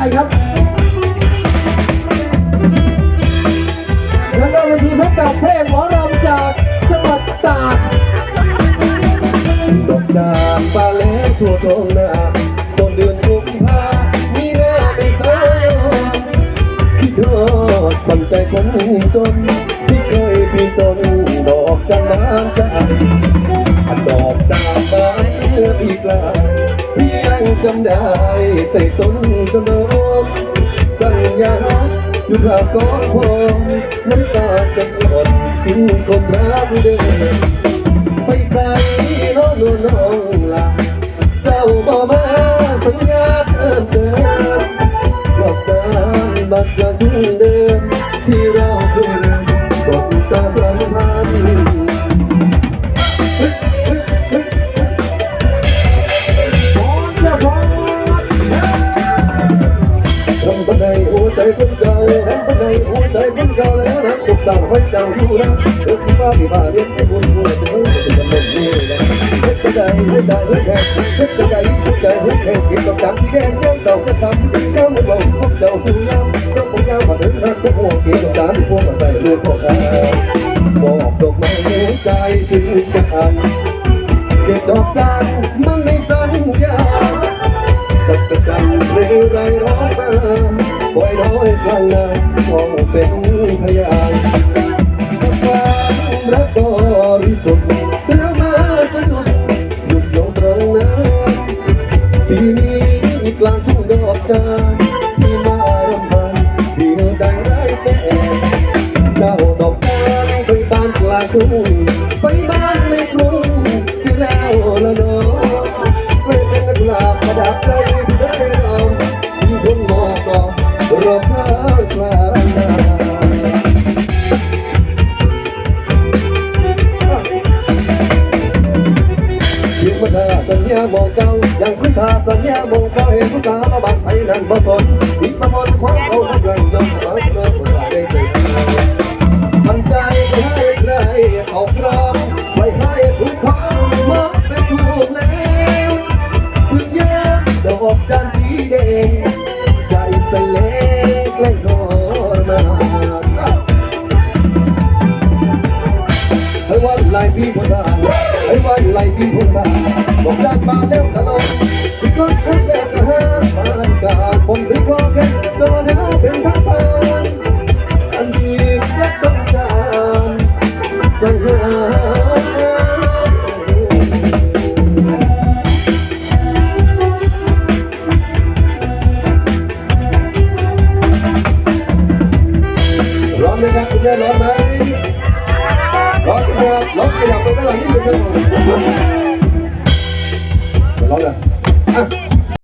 ครับ แล้วก็เวทีพบกับเพลงหมอรำจากจังหวัดตากดอกจากฟ้าแลงทั่วท้องนาต้นเดือนกุมภามีหน้าไม่สายคิดทอดฝันใจคนจนที่เคยปีต้นดอกจำน้ำใจอั จำได้แต่ต้นกระโดดสัญญาอยู่ข้างก้อนผมน้ำตาจะหล่นทิ้งคนรักเดิมไปใส่น้องน้องน้องละเจ้าบอกมาสัญญาเพิ่มเติมบอกจานบัตรยังเดิมที่เราเคยสบตาสัมพันธ์ ใจคนเก่าทำบันไดหัวใจคนเก่าแล้วรักสุขสันต์ไว้เจ้าอยู่นะเด็กบ้านที่บ้าเรียนที่บุญบุญจะไม่จะจะไม่รู้นะเด็กบันไดหัวใจหัวแข็งเด็กบันไดหัวใจหัวแข็งเกี่ยวกับการที่แย่งแย่งเต่าจะทำก้าไม่บอกพวกเจ้าสู้น้ำต้องผมยาวมาถึงนักพวกหัวเกี่ยวกับการที่พวกมาใส่ลูกพวกเขาบอกดอกไม้หัวใจสิ่งกันเก็บดอกจันมั่งในสัญญาจับประจำเรื่อไรร้องมา ปล่อยน้อยกลางนาขอเป็นพยานความรักบริสุทธิ์แล้วมาสนุกหยุดลงตรงนั้นปีนี้มีกลางทุ่งดอกจานที่มารำพันเพียงใดไร้แฟนเจ้าดอกจานไปบ้านกลางทุ่ง อบรอข้ากลางนาเพียงพัฒนาสัญญามองเก่ายังคุณทาสัญญามองเขาเห็นผู้สาวมาบังไปนั่นบ่สนอีกมาบนความ ก่กะหาบ้านกาผมสิว่าแค่จะให้น้องเป็นพักผ่อนอันดีรักต้องจานสังหารร้อนไหมครับคุณแม่ร้อนไหม รับร้อนเลยอะ